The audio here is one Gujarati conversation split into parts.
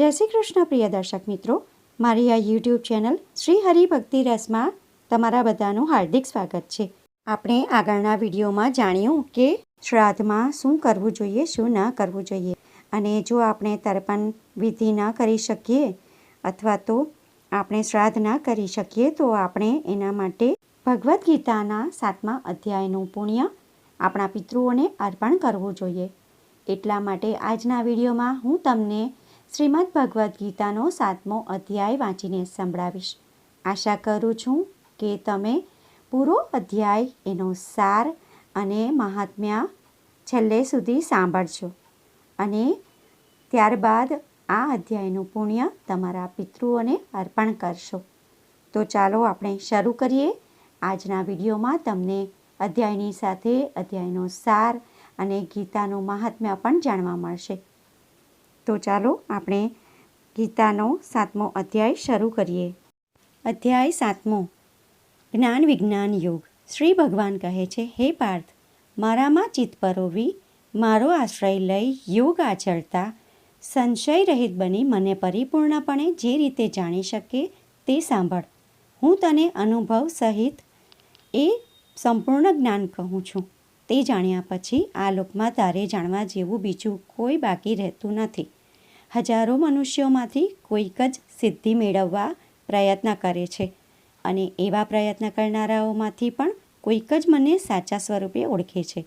જય શ્રી કૃષ્ણ, પ્રિય દર્શક મિત્રો. મારી આ યુટ્યુબ ચેનલ શ્રી હરિભક્તિ રસમાં તમારા બધાનું હાર્દિક સ્વાગત છે. આપણે આગળના વિડીયોમાં જાણ્યું કે શ્રાદ્ધમાં શું કરવું જોઈએ, શું ન કરવું જોઈએ. અને જો આપણે તર્પણ વિધિ ન કરી શકીએ અથવા તો આપણે શ્રાદ્ધ ન કરી શકીએ, તો આપણે એના માટે ભગવદ્ ગીતાના સાતમા અધ્યાયનું પુણ્ય આપણા પિતૃઓને અર્પણ કરવું જોઈએ. એટલા માટે આજના વિડીયોમાં હું તમને શ્રીમદ ભગવદ્ ગીતાનો સાતમો અધ્યાય વાંચીને સંભળાવીશ. આશા કરું છું કે તમે પૂરો અધ્યાય એનો સાર અને મહાત્મ્ય છેલ્લે સુધી સાંભળજો અને ત્યારબાદ આ અધ્યાયનું પુણ્ય તમારા પિતૃઓને અર્પણ કરશો. તો ચાલો આપણે શરૂ કરીએ. આજના વિડીયોમાં તમને અધ્યાયની સાથે અધ્યાયનો સાર અને ગીતાનું મહાત્મ્ય પણ જાણવા મળશે. તો ચાલો આપણે ગીતાનો સાતમો અધ્યાય શરૂ કરીએ. અધ્યાય સાતમો. જ્ઞાન વિજ્ઞાન યોગ. શ્રી ભગવાન કહે છે, હે પાર્થ, મારામાં ચિત્ત પરોવી, મારો આશ્રય લઈ યોગ આચરતા સંશય રહિત બની મને પરિપૂર્ણપણે જે રીતે જાણી શકે તે સાંભળ. હું તને અનુભવ સહિત એ સંપૂર્ણ જ્ઞાન કહું છું. તે જાણ્યા પછી આ લોકમાં તારે જાણવા જેવું બીજું કોઈ બાકી રહેતું નથી. હજારો મનુષ્યોમાંથી કોઈક જ સિદ્ધિ મેળવવા પ્રયત્ન કરે છે અને એવા પ્રયત્ન કરનારાઓમાંથી પણ કોઈક જ મને સાચા સ્વરૂપે ઓળખે છે.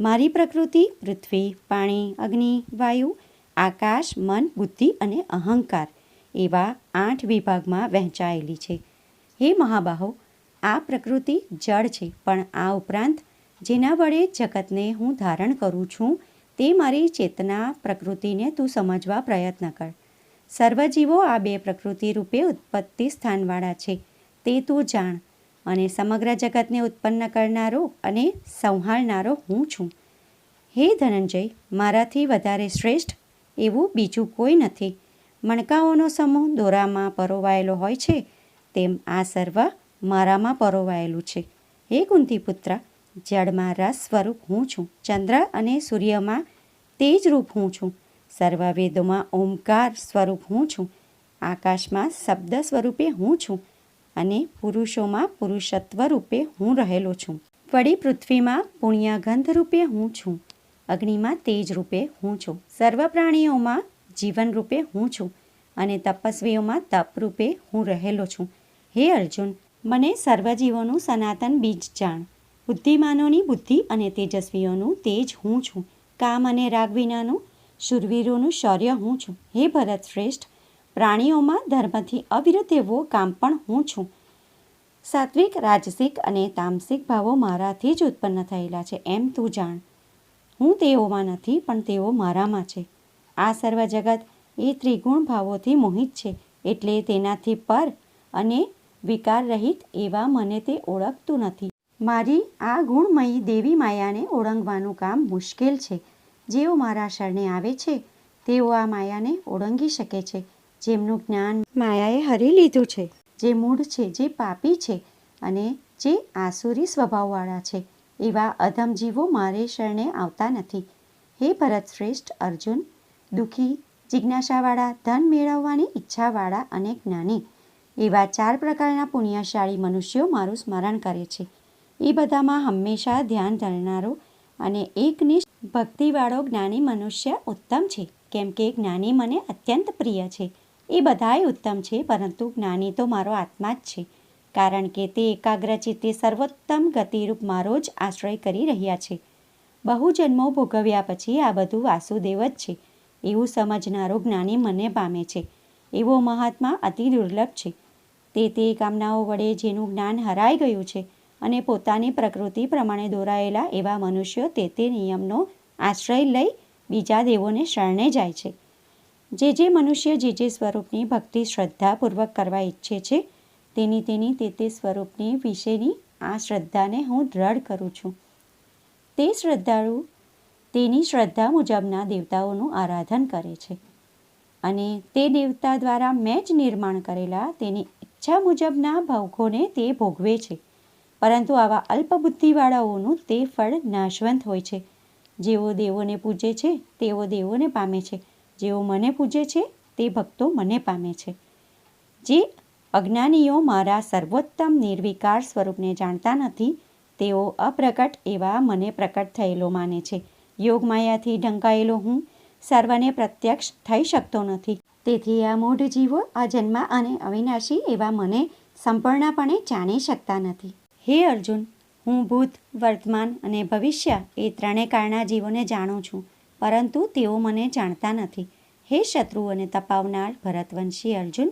મારી પ્રકૃતિ પૃથ્વી, પાણી, અગ્નિ, વાયુ, આકાશ, મન, બુદ્ધિ અને અહંકાર એવા આઠ વિભાગમાં વહેંચાયેલી છે. હે મહાબાહો, આ પ્રકૃતિ જળ છે, પણ આ ઉપરાંત જેના વડે જગતને હું ધારણ કરું છું તે મારી ચેતના પ્રકૃતિને તું સમજવા પ્રયત્ન કર. સર્વજીવો આ બે પ્રકૃતિ રૂપે ઉત્પત્તિ સ્થાનવાળા છે, તે તું જાણ અને સમગ્ર જગતને ઉત્પન્ન કરનારો અને સંહાળનારો હું છું. હે ધનંજય, મારાથી વધારે શ્રેષ્ઠ એવું બીજું કોઈ નથી. મણકાઓનો સમૂહ દોરામાં પરોવાયેલો હોય છે, તેમ આ સર્વ મારામાં પરોવાયેલું છે. હે કુંતીપુત્ર, જળમાં રસ સ્વરૂપ હું છું. ચંદ્ર અને સૂર્યમાં તેજ રૂપ હું છું. સર્વ વેદોમાં ઓમકાર સ્વરૂપ હું છું. આકાશમાં શબ્દ સ્વરૂપે હું છું અને પુરુષોમાં પુરુષત્વ રૂપે હું રહેલો છું. વળી પૃથ્વીમાં પુણ્યગંધ રૂપે હું છું. અગ્નિમાં તેજ રૂપે હું છું. સર્વ પ્રાણીઓમાં જીવન રૂપે હું છું અને તપસ્વીઓમાં તપ રૂપે હું રહેલો છું. હે અર્જુન, મને સર્વજીવોનું સનાતન બીજ જાણ. બુદ્ધિમાનોની બુદ્ધિ અને તેજસ્વીઓનું તેજ હું છું. કામ અને રાગ વિનાનું શૂરવીરોનું શૌર્ય હું છું. હે ભરત શ્રેષ્ઠ, પ્રાણીઓમાં ધર્મથી અવિરત એવો કામ પણ હું છું. સાત્વિક, રાજસિક અને તામસિક ભાવો મારાથી જ ઉત્પન્ન થયેલા છે, એમ તું જાણ. હું તેઓમાં નથી, પણ તેઓ મારામાં છે. આ સર્વ જગત એ ત્રિગુણ ભાવોથી મોહિત છે, એટલે તેનાથી પર અને વિકાર રહિત એવા મને તે ઓળખતું નથી. મારી આ ગુણમયી દેવી માયાને ઓળંગવાનું કામ મુશ્કેલ છે. જેઓ મારા શરણે આવે છે, તેઓ આ માયાને ઓળંગી શકે છે. જેમનું જ્ઞાન માયાએ હરી લીધું છે, જે મૂળ છે, જે પાપી છે અને જે આસુરી સ્વભાવવાળા છે, એવા અધમ જીવો મારે શરણે આવતા નથી. હે ભરત શ્રેષ્ઠ અર્જુન, દુઃખી, જિજ્ઞાસાવાળા, ધન મેળવવાની ઈચ્છાવાળા અને જ્ઞાની, એવા ચાર પ્રકારના પુણ્યશાળી મનુષ્યો મારું સ્મરણ કરે છે. એ બધામાં હંમેશા ધ્યાન ધરનારો અને એકનિષ્ઠ ભક્તિવાળો જ્ઞાની મનુષ્ય ઉત્તમ છે. કેમ કે જ્ઞાની મને અત્યંત પ્રિય છે. એ બધાય ઉત્તમ છે, પરંતુ જ્ઞાની તો મારો આત્મા જ છે. કારણ કે તે એકાગ્રચિત્તે સર્વોત્તમ ગતિરૂપ મારો જ આશ્રય કરી રહ્યા છે. બહુ જન્મો ભોગવ્યા પછી આ બધું વાસુદેવ જ છે. એવું સમજનારો જ્ઞાની મને પામે છે. એવો મહાત્મા અતિ દુર્લભ છે. તે તે કામનાઓ વડે જેનું જ્ઞાન હરાઈ ગયું છે. અને પોતાની પ્રકૃતિ પ્રમાણે દોરાયેલા એવા મનુષ્યો તે તે નિયમનો આશ્રય લઈ બીજા દેવોને શરણે જાય છે. જે જે મનુષ્ય જે જે સ્વરૂપની ભક્તિ શ્રદ્ધાપૂર્વક કરવા ઈચ્છે છે, તેની તેની તે તે સ્વરૂપની વિશેની આ શ્રદ્ધાને હું દ્રઢ કરું છું. તે શ્રદ્ધાળુ તેની શ્રદ્ધા મુજબના દેવતાઓનું આરાધન કરે છે અને તે દેવતા દ્વારા મેં જ નિર્માણ કરેલા તેની ઈચ્છા મુજબના ભોગોને તે ભોગવે છે. પરંતુ આવા અલ્પબુદ્ધિવાળાઓનું તે ફળ નાશવંત હોય છે. જેઓ દેવોને પૂજે છે, તેઓ દેવોને પામે છે. જેઓ મને પૂજે છે, તે ભક્તો મને પામે છે. જે અજ્ઞાનીઓ મારા સર્વોત્તમ નિર્વિકાર સ્વરૂપને જાણતા નથી, તેઓ અપ્રકટ એવા મને પ્રકટ થયેલો માને છે. યોગમાયાથી ઢંકાયેલો હું સર્વને પ્રત્યક્ષ થઈ શકતો નથી. તેથી આ મૂઢ જીવો આ જન્મ અને અવિનાશી એવા મને સંપૂર્ણપણે જાણી શકતા નથી. હે અર્જુન, હું ભૂત, વર્તમાન અને ભવિષ્ય એ ત્રણેય કાળના જીવોને જાણું છું, પરંતુ તેઓ મને જાણતા નથી. હે શત્રુ અને તપાવનાર ભરતવંશી અર્જુન,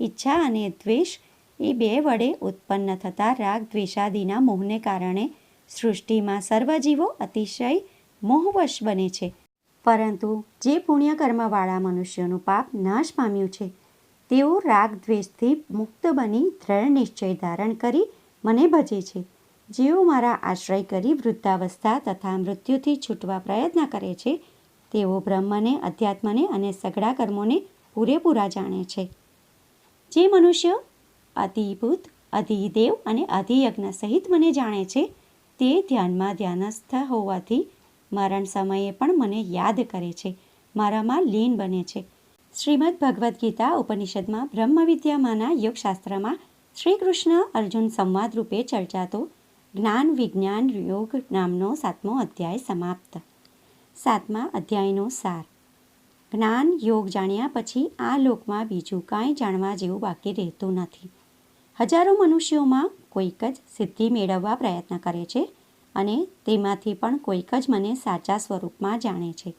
ઈચ્છા અને દ્વેષ એ બે વડે ઉત્પન્ન થતા રાગ દ્વેષાદિના મોહને કારણે સૃષ્ટિમાં સર્વજીવો અતિશય મોહવશ બને છે. પરંતુ જે પુણ્યકર્મવાળા મનુષ્યોનું પાપ નાશ પામ્યું છે, તેઓ રાગ દ્વેષથી મુક્ત બની દ્રઢ નિશ્ચય ધારણ કરી મને ભજે છે. જેઓ મારા આશ્રય કરી વૃદ્ધાવસ્થા તથા મૃત્યુથી છૂટવા પ્રયત્ન કરે છે, તેઓ બ્રહ્મને, અધ્યાત્મને અને સઘળા કર્મોને પૂરેપૂરા જાણે છે. જે મનુષ્ય, અતિભૂત, અધિદેવ અને અધિયજ્ઞ સહિત મને જાણે છે, તે ધ્યાનમાં ધ્યાનસ્થ હોવાથી મરણ સમયે પણ મને યાદ કરે છે, મારામાં લીન બને છે. શ્રીમદ ભગવદ્ ગીતા ઉપનિષદમાં બ્રહ્મ વિદ્યામાંના યોગશાસ્ત્રમાં શ્રી કૃષ્ણ અર્જુન સંવાદ રૂપે ચર્ચાતો જ્ઞાન વિજ્ઞાન યોગ નામનો સાતમો અધ્યાય સમાપ્ત. સાતમા અધ્યાયનો સાર. જ્ઞાન યોગ જાણ્યા પછી આ લોકમાં બીજું કાંઈ જાણવા જેવું બાકી રહેતું નથી. હજારો મનુષ્યોમાં કોઈક જ સિદ્ધિ મેળવવા પ્રયત્ન કરે છે અને તેમાંથી પણ કોઈક જ મને સાચા સ્વરૂપમાં જાણે છે.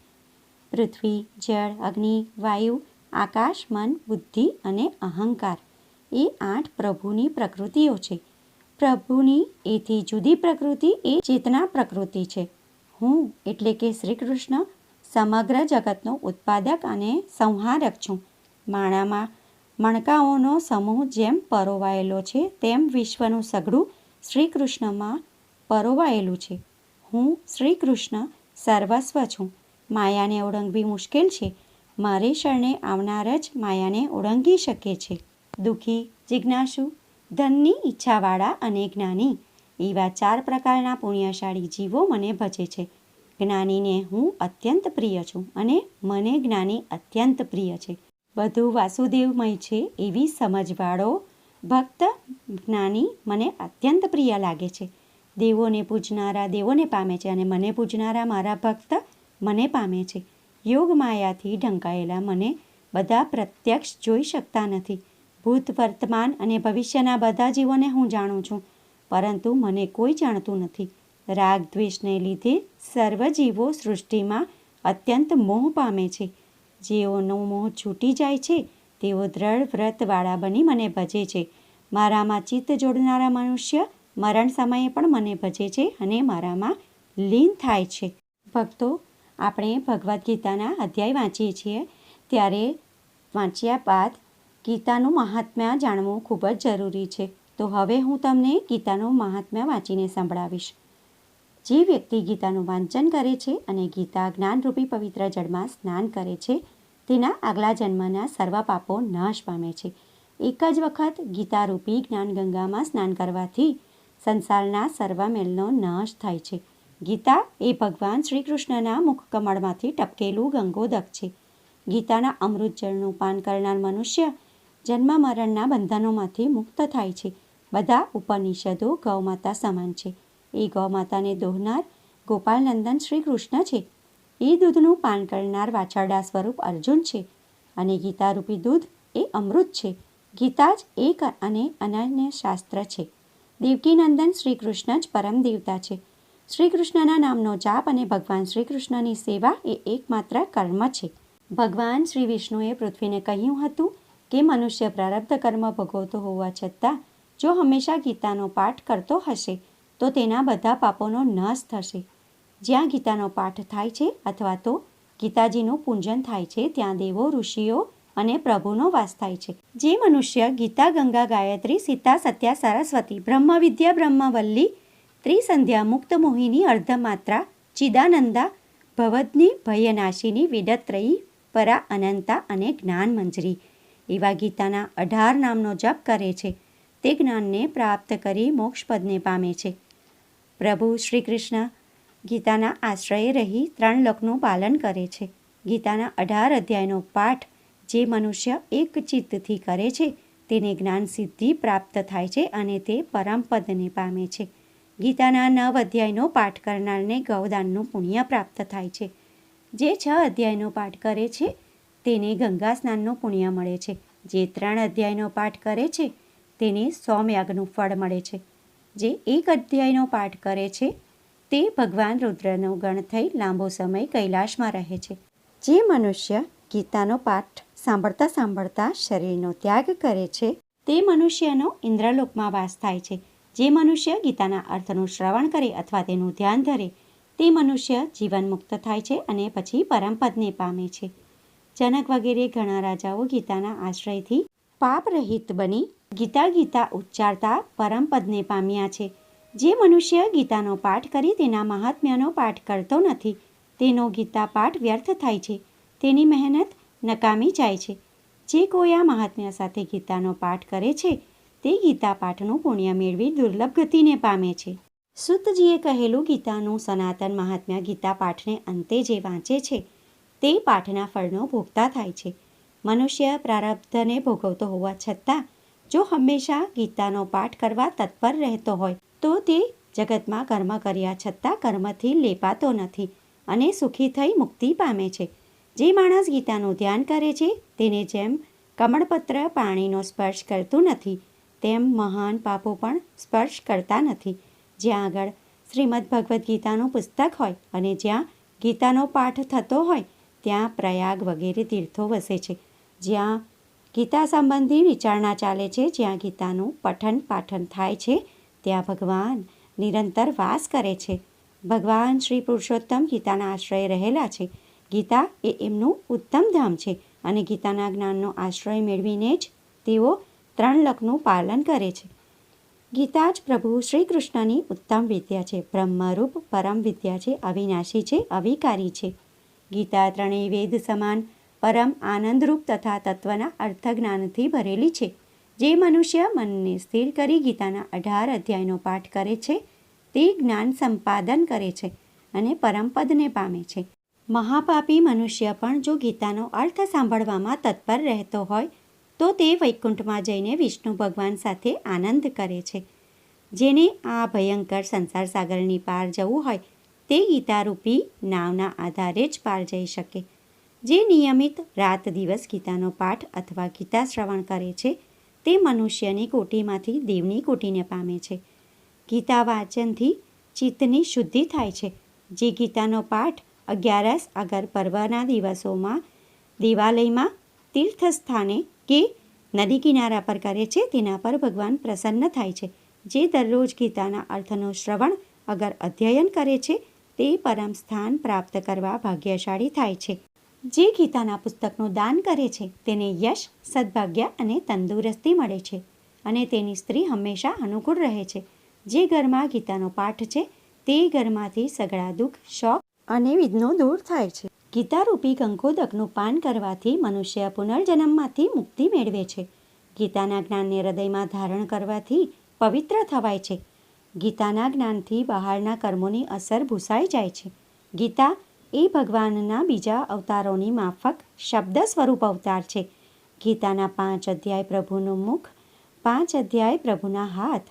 પૃથ્વી, જળ, અગ્નિ, વાયુ, આકાશ, મન, બુદ્ધિ અને અહંકાર. એ આઠ પ્રભુની પ્રકૃતિઓ છે. પ્રભુની એથી જુદી પ્રકૃતિ એ ચેતના પ્રકૃતિ છે. હું એટલે કે શ્રી કૃષ્ણ સમગ્ર જગતનો ઉત્પાદક અને સંહારક છું. માણામાં મણકાઓનો સમૂહ જેમ પરોવાયેલો છે, તેમ વિશ્વનું સઘળું શ્રી કૃષ્ણમાં પરોવાયેલું છે. હું શ્રી કૃષ્ણ સર્વસ્વ છું. માયાને ઓળંગવી મુશ્કેલ છે. મારી શરણે આવનાર જ માયાને ઓળંગી શકે છે. દુઃખી, જિજ્ઞાસુ, ધનની ઈચ્છાવાળા અને જ્ઞાની એવા ચાર પ્રકારના પુણ્યશાળી જીવો મને ભજે છે. જ્ઞાનીને હું અત્યંત પ્રિય છું અને મને જ્ઞાની અત્યંત પ્રિય છે. બધું વાસુદેવમય છે એવી સમજવાળો ભક્ત જ્ઞાની મને અત્યંત પ્રિય લાગે છે. દેવોને પૂજનારા દેવોને પામે છે અને મને પૂજનારા મારા ભક્ત મને પામે છે. યોગ માયાથી ઢંકાયેલા મને બધા પ્રત્યક્ષ જોઈ શકતા નથી. ભૂત વર્તમાન અને ભવિષ્યના બધા જીવોને હું જાણું છું. પરંતુ મને કોઈ જાણતું નથી. રાગ દ્વેષને લીધે સર્વ જીવો સૃષ્ટિમાં અત્યંત મોહ પામે છે. જેઓનો મોહ છૂટી જાય છે, તેઓ દ્રઢ વ્રતવાળા બની મને ભજે છે. મારામાં ચિત્ત જોડનારા મનુષ્ય મરણ સમયે પણ મને ભજે છે અને મારામાં લીન થાય છે. ભક્તો, આપણે ભગવદ્ ગીતાના અધ્યાય વાંચીએ છીએ. ત્યારે વાંચ્યા બાદ ગીતાનું મહાત્મ્ય જાણવું ખૂબ જ જરૂરી છે. તો હવે હું તમને ગીતાનું મહાત્મ્ય વાંચીને સંભળાવીશ. જે વ્યક્તિ ગીતાનું વાંચન કરે છે અને ગીતા જ્ઞાનરૂપી પવિત્ર જળમાં સ્નાન કરે છે, તેના આગલા જન્મના સર્વ પાપો નાશ પામે છે. એક જ વખત ગીતારૂપી જ્ઞાનગંગામાં સ્નાન કરવાથી સંસારના સર્વ મેલનો નાશ થાય છે. ગીતા એ ભગવાન શ્રી કૃષ્ણના મુખકમળમાંથી ટપકેલું ગંગોદક છે. ગીતાના અમૃત જળનું પાન કરનાર મનુષ્ય જન્મ મરણના બંધનોમાંથી મુક્ત થાય છે. બધા ઉપનિષદો ગૌમાતા સમાન છે. એ ગૌમાતાને દોહનાર ગોપાલનંદન શ્રી કૃષ્ણ છે. એ દૂધનું પાન કરનાર વાછરડા સ્વરૂપ અર્જુન છે અને ગીતારૂપી દૂધ એ અમૃત છે. ગીતા જ એક અને અનન્ય શાસ્ત્ર છે. દેવકીનંદન શ્રી કૃષ્ણ જ પરમ દેવતા છે. શ્રી કૃષ્ણના નામનો જાપ અને ભગવાન શ્રી કૃષ્ણની સેવા એ એકમાત્ર કર્મ છે. ભગવાન શ્રી વિષ્ણુએ પૃથ્વીને કહ્યું હતું કે મનુષ્ય પ્રારબ્ધ કર્મ ભોગવતો હોવા છતાં જો હંમેશા ગીતાનો પાઠ કરતો હશે, તો તેના બધા પાપોનો નાશ થશે. જ્યાં ગીતાનો પાઠ થાય છે અથવા તો ગીતાજીનું પૂજન થાય છે, ત્યાં દેવો, ઋષિઓ અને પ્રભુનો વાસ થાય છે. જે મનુષ્ય ગીતા, ગંગા, ગાયત્રી, સીતા, સત્યા, સરસ્વતી, બ્રહ્મ, વિદ્યા, બ્રહ્મવલ્લી, ત્રિસંધ્યા, મુક્ત મોહિની, અર્ધમાત્રા, ચિદાનંદા, ભવદની, ભયનાશીની વિડત્રયી પરા અનંતા અને જ્ઞાન મંજરી એવા ગીતાના અઢાર નામનો જપ કરે છે. તે જ્ઞાનને પ્રાપ્ત કરી મોક્ષપદને પામે છે. પ્રભુ શ્રી કૃષ્ણ ગીતાના આશ્રયે રહી ત્રણ લોકનું પાલન કરે છે. ગીતાના અઢાર અધ્યાયનો પાઠ જે મનુષ્ય એક ચિત્તથી કરે છે, તેને જ્ઞાન સિદ્ધિ પ્રાપ્ત થાય છે અને તે પરમપદને પામે છે. ગીતાના નવ અધ્યાયનો પાઠ કરનારને ગૌદાનનું પુણ્ય પ્રાપ્ત થાય છે. જે છ અધ્યાયનો પાઠ કરે છે તેને ગંગા સ્નાનનું પુણ્ય મળે છે. જે ત્રણ અધ્યાયનો પાઠ કરે છે, તેને સોમયાગનું ફળ મળે છે. જે એક અધ્યાયનો પાઠ કરે છે, તે ભગવાન રુદ્રનો ગણ થઈ લાંબો સમય કૈલાશમાં રહે છે. જે મનુષ્ય ગીતાનો પાઠ સાંભળતા સાંભળતા શરીરનો ત્યાગ કરે છે, તે મનુષ્યનો ઇન્દ્રલોકમાં વાસ થાય છે. જે મનુષ્ય ગીતાના અર્થનું શ્રવણ કરે અથવા તેનું ધ્યાન ધરે, તે મનુષ્ય જીવન મુક્ત થાય છે અને પછી પરમપદને પામે છે. જનક વગેરે ઘણા રાજાઓ ગીતાના આશ્રયથી પાપરહિત બની ગીતા ગીતા ઉચ્ચારતા પરમપદને પામ્યા છે. જે મનુષ્ય ગીતાનો પાઠ કરી તેના મહાત્મ્યનો પાઠ કરતો નથી, તેનો ગીતા પાઠ વ્યર્થ થાય છે. તેની મહેનત નકામી જાય છે. જે કોઈ આ મહાત્મ્ય સાથે ગીતાનો પાઠ કરે છે, તે ગીતા પાઠનું પુણ્ય મેળવી દુર્લભ ગતિને પામે છે. સુતજીએ કહેલું ગીતાનું સનાતન મહાત્મ્ય ગીતા પાઠને અંતે જે વાંચે છે તે પાઠના ફળનો ભોગતા થાય છે. મનુષ્ય પ્રારબ્ધને ભોગવતો હોવા છતાં, જો હંમેશા ગીતાનો પાઠ કરવા તત્પર રહેતો હોય, તો તે જગતમાં કર્મ કર્યા છતાં કર્મથી લેપાતો નથી અને સુખી થઈ મુક્તિ પામે છે. જે માણસ ગીતાનું ધ્યાન કરે છે, તેને જેમ કમળપત્ર પાણીનો સ્પર્શ કરતું નથી, તેમ મહાન પાપો પણ સ્પર્શ કરતા નથી. જ્યાં આગળ શ્રીમદ ભગવદ્ ગીતાનું પુસ્તક હોય અને જ્યાં ગીતાનો પાઠ થતો હોય ત્યાં પ્રયાગ વગેરે તીર્થો વસે છે. જ્યાં ગીતા સંબંધી વિચારણા ચાલે છે, જ્યાં ગીતાનું પઠન પાઠન થાય છે, ત્યાં ભગવાન નિરંતર વાસ કરે છે. ભગવાન શ્રી પુરુષોત્તમ ગીતાના આશ્રય રહેલા છે. ગીતા એ એમનું ઉત્તમ ધામ છે અને ગીતાના જ્ઞાનનો આશ્રય મેળવીને જ તેઓ ત્રણ લખનું પાલન કરે છે. ગીતા જ પ્રભુ શ્રી કૃષ્ણની ઉત્તમ વિદ્યા છે. બ્રહ્મરૂપ પરમ વિદ્યા છે. અવિનાશી છે. અવિકારી છે. ગીતા ત્રણેય વેદ સમાન પરમ આનંદરૂપ તથા તત્વના અર્થજ્ઞાનથી ભરેલી છે. જે મનુષ્ય મનને સ્થિર કરી ગીતાના અઢાર અધ્યાયનો પાઠ કરે છે, તે જ્ઞાન સંપાદન કરે છે અને પરમપદને પામે છે. મહાપાપી મનુષ્ય પણ જો ગીતાનો અર્થ સાંભળવામાં તત્પર રહેતો હોય, તો તે વૈકુંઠમાં જઈને વિષ્ણુ ભગવાન સાથે આનંદ કરે છે. જેને આ ભયંકર સંસાર સાગરની પાર જવું હોય તે ગીતારૂપી નાવના આધારે જ પાર જઈ શકે. જે નિયમિત રાત દિવસ ગીતાનો પાઠ અથવા ગીતા શ્રવણ કરે છે, તે મનુષ્યની કોટીમાંથી દેવની કોટીને પામે છે. ગીતા વાંચનથી ચિત્તની શુદ્ધિ થાય છે. જે ગીતાનો પાઠ અગિયારસ અગર પર્વના દિવસોમાં, દેવાલયમાં, તીર્થસ્થાને કે નદી કિનારા પર કરે છે, તેના પર ભગવાન પ્રસન્ન થાય છે. જે દરરોજ ગીતાના અર્થનું શ્રવણ અગર અધ્યયન કરે છે તે પરમ સ્થાન પ્રાપ્ત કરવા ભાગ્યશાળી થાય છે. જે ગીતાના પુસ્તકનું દાન કરે છે, તેને યશ, સદભાગ્ય અને તંદુરસ્તી મળે છે અને તેની સ્ત્રી હંમેશા અનુકૂળ રહે છે. જે ઘરમાં ગીતાનો પાઠ છે, તે ઘરમાંથી સગળા દુઃખ શોખ અને વિઘ્નો દૂર થાય છે. ગીતારૂપી ગંગોદકનું પાન કરવાથી મનુષ્ય પુનર્જન્મમાંથી મુક્તિ મેળવે છે. ગીતાના જ્ઞાનને હૃદયમાં ધારણ કરવાથી પવિત્ર થવાય છે. ગીતાના જ્ઞાનથી બહારના કર્મોની અસર ભૂસાઈ જાય છે. ગીતા એ ભગવાનના બીજા અવતારોની માફક શબ્દ સ્વરૂપ અવતાર છે. ગીતાના પાંચ અધ્યાય પ્રભુનું મુખ, પાંચ અધ્યાય પ્રભુના હાથ,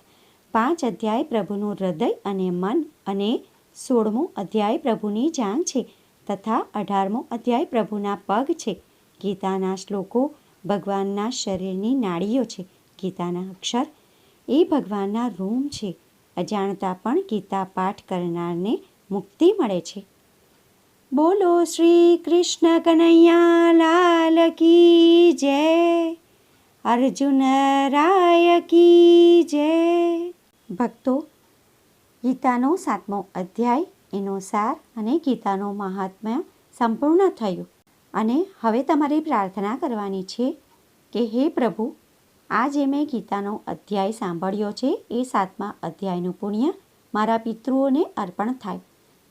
પાંચ અધ્યાય પ્રભુનું હૃદય અને મન અને સોળમું અધ્યાય પ્રભુની જાંગ છે તથા અઢારમો અધ્યાય પ્રભુના પગ છે. ગીતાના શ્લોકો ભગવાનના શરીરની નાડીઓ છે. ગીતાના અક્ષર એ ભગવાનના રૂમ છે. અજાણતા પણ ગીતા પાઠ કરનારને મુક્તિ મળે છે. બોલો શ્રી કૃષ્ણ કનૈયા લાલ કી જય, અર્જુન રાય કી જય. ભક્તો, ગીતાનો સાતમો અધ્યાય એનો સાર અને ગીતાનું મહાત્મ્ય સંપૂર્ણ થયું. અને હવે તમારે પ્રાર્થના કરવાની છે કે હે પ્રભુ આ જે મેં ગીતાનો અધ્યાય સાંભળ્યો છે, એ સાતમા અધ્યાયનું પુણ્ય મારા પિતૃઓને અર્પણ થાય.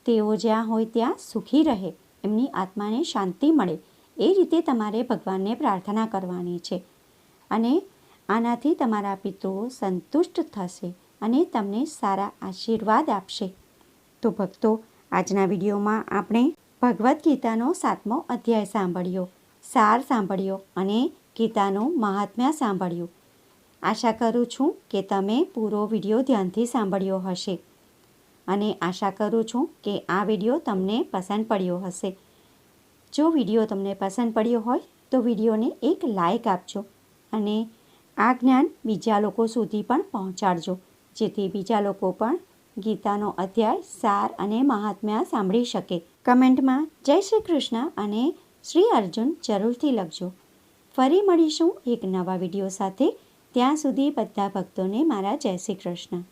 તેઓ જ્યાં હોય ત્યાં સુખી રહે, એમની આત્માને શાંતિ મળે, એ રીતે તમારે ભગવાનને પ્રાર્થના કરવાની છે. અને આનાથી તમારા પિતૃઓ સંતુષ્ટ થશે અને તમને સારા આશીર્વાદ આપશે. તો ભક્તો, આજના વિડીયોમાં આપણે ભગવદ્ ગીતાનો સાતમો અધ્યાય સાંભળ્યો, સાર સાંભળ્યો અને ગીતાનું મહાત્મ્ય સાંભળ્યું. આશા કરું છું કે તમે પૂરો વીડિયો ધ્યાનથી સાંભળ્યો હશે. અને આશા કરું છું કે આ વીડિયો તમને પસંદ પડ્યો હશે. જો વીડિયો તમને પસંદ પડ્યો હોય, તો વિડીયોને એક લાઈક આપજો અને આ જ્ઞાન બીજા લોકો સુધી પણ પહોંચાડજો, જેથી બીજા લોકો પણ ગીતાનો અધ્યાય સાર અને મહાત્મ્ય સાંભળી શકે. કમેન્ટમાં જય શ્રી કૃષ્ણ અને શ્રી અર્જુન જરૂરથી લખજો. ફરી મળીશું એક નવા વીડિયો સાથે. ત્યાં સુધી બધા ભક્તોને મારા જય શ્રી કૃષ્ણ.